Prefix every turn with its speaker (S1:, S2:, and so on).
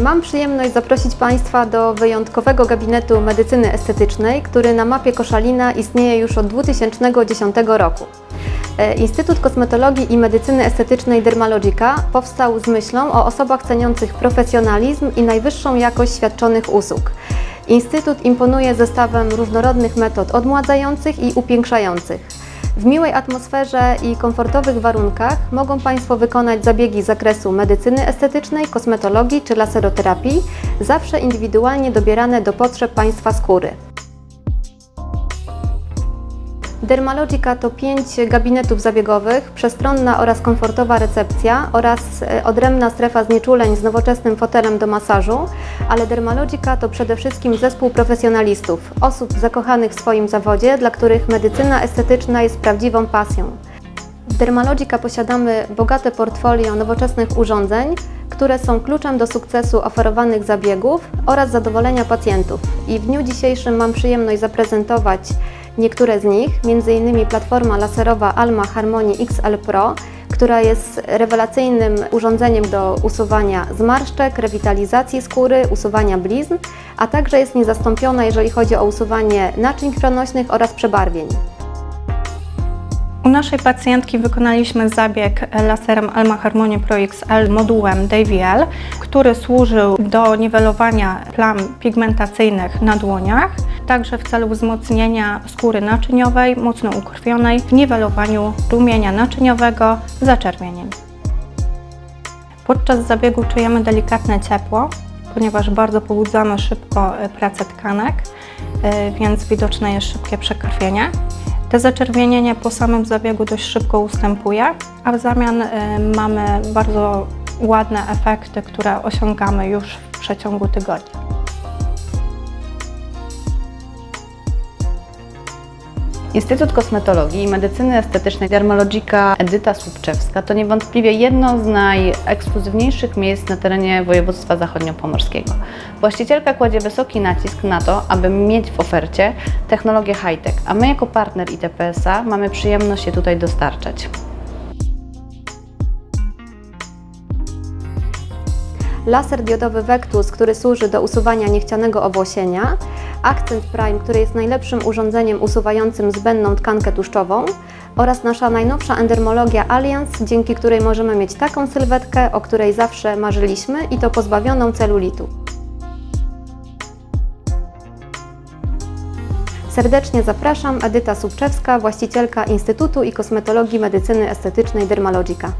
S1: Mam przyjemność zaprosić Państwa do wyjątkowego gabinetu medycyny estetycznej, który na mapie Koszalina istnieje już od 2010 roku. E, Instytut Kosmetologii i Medycyny Estetycznej Dermalogica powstał z myślą o osobach ceniących profesjonalizm i najwyższą jakość świadczonych usług. Instytut imponuje zestawem różnorodnych metod odmładzających i upiększających. W miłej atmosferze i komfortowych warunkach mogą Państwo wykonać zabiegi z zakresu medycyny estetycznej, kosmetologii czy laseroterapii, zawsze indywidualnie dobierane do potrzeb Państwa skóry. Dermalogica to pięć gabinetów zabiegowych, przestronna oraz komfortowa recepcja oraz e, odrębna strefa znieczuleń z nowoczesnym fotelem do masażu, ale Dermalogica to przede wszystkim zespół profesjonalistów, osób zakochanych w swoim zawodzie, dla których medycyna estetyczna jest prawdziwą pasją. W Dermalogica posiadamy bogate portfolio nowoczesnych urządzeń, które są kluczem do sukcesu oferowanych zabiegów oraz zadowolenia pacjentów. I w dniu dzisiejszym mam przyjemność zaprezentować niektóre z nich, m.in. platforma laserowa Alma Harmony XL Pro, która jest rewelacyjnym urządzeniem do usuwania zmarszczek, rewitalizacji skóry, usuwania blizn, a także jest niezastąpiona, jeżeli chodzi o usuwanie naczyń krwionośnych oraz przebarwień.
S2: U naszej pacjentki wykonaliśmy zabieg laserem Alma Harmony Pro XL modułem DVL, który służył do niwelowania plam pigmentacyjnych na dłoniach, także w celu wzmocnienia skóry naczyniowej, mocno ukrwionej, w niwelowaniu rumienia naczyniowego, zaczerwienień. Podczas zabiegu czujemy delikatne ciepło, ponieważ bardzo pobudzamy szybko e, pracę tkanek, e, więc widoczne jest szybkie przekrwienie. Te zaczerwienienie po samym zabiegu dość szybko ustępuje, a w zamian y, mamy bardzo ładne efekty, które osiągamy już w przeciągu tygodnia.
S3: Instytut Kosmetologii i Medycyny Estetycznej Dermalogica Edyta Słupczewska to niewątpliwie jedno z najekskluzywniejszych miejsc na terenie województwa zachodniopomorskiego. Właścicielka kładzie wysoki nacisk na to, aby mieć w ofercie technologię high-tech, a my jako partner ITPSA mamy przyjemność je tutaj dostarczać.
S1: laser diodowy Vectus, który służy do usuwania niechcianego owłosienia, Accent Prime, który jest najlepszym urządzeniem usuwającym zbędną tkankę tłuszczową oraz nasza najnowsza endermologia Alliance, dzięki której możemy mieć taką sylwetkę, o której zawsze marzyliśmy i to pozbawioną celulitu. Serdecznie zapraszam, Edyta Subczewska, właścicielka Instytutu i Kosmetologii Medycyny Estetycznej Dermalogica.